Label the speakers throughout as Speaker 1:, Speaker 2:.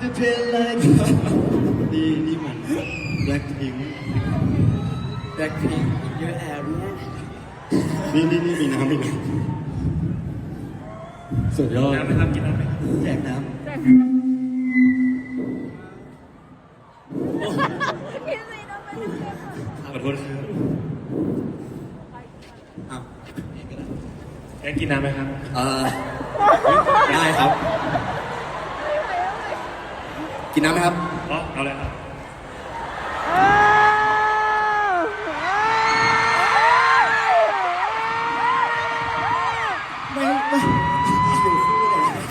Speaker 1: จะเป็นอะไรนี่นี่มันแบล็คพิง
Speaker 2: แบล็คพิงเยอะแอเรีย
Speaker 1: นี่นี่นี่มีน้ำมีน้ำสุดยอด
Speaker 3: น้ำไหมครับกินน้ำไหม
Speaker 1: แจกน้
Speaker 3: ขอโทษครับำ
Speaker 1: อ้าว
Speaker 3: แกกินน้ำไหมครับ
Speaker 1: เออได้ครับ กินน้ำไหมครับ
Speaker 3: อ๋อเอาเลยครับ
Speaker 1: ไม่ไม่อยู่คู่กันเลย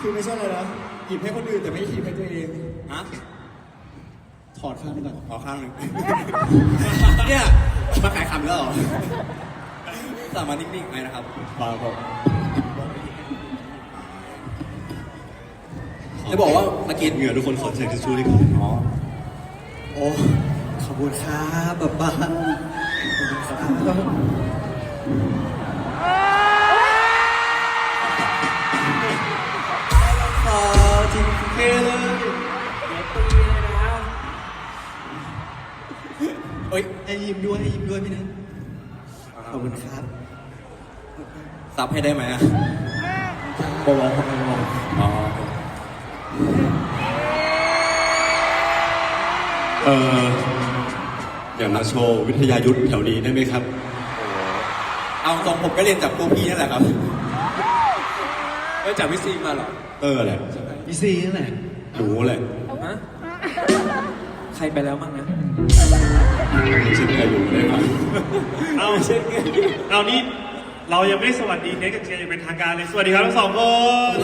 Speaker 1: คือไม่ใช่อะไรนะหยิบให้คนอื่นแต่ไม่หยิบให้ตัวเองฮะถอดข้างหนึงก่อนขอข้างหนึ่ง เนี่ยมาขายคำแล้วเหรอสามารถนิ่งๆไปนะครับ มาครับ จะบอกว่าเมื่อกี้เหงื่อทุกคนขอใส่ทิชชู่ดีกว่าอ๋อโอ้ขอบคุณครับแบบบ้านขอบคุณครับขอจริงเท่เลยเอ้ยให้ยิ้มด้วยให้ยิ้มด้วยพี่นึงขอบคุณครับซับให้ได้ไหมอะบอลครับบอล เออเดี๋ยวมาโชว์วิทยายุทธแถวนี้ได้ไหมครับ เอาตรงผมก็เรียนจากพวกพี่นั่นแหละครับ
Speaker 2: ก็จากวิซีมาเหรอ
Speaker 1: เออแหละ
Speaker 2: วิซีนั่นแหละ
Speaker 1: หนูแหละ
Speaker 2: ฮะใครไปแล้วบ้างนะ
Speaker 1: ชื่อใครอยู่ได้ไหม
Speaker 3: เอาเอานี่เรายังไม่สวัสดีเน็กกับเจยังเป็นทางการเลย สวัสดีครับทั้งสองคน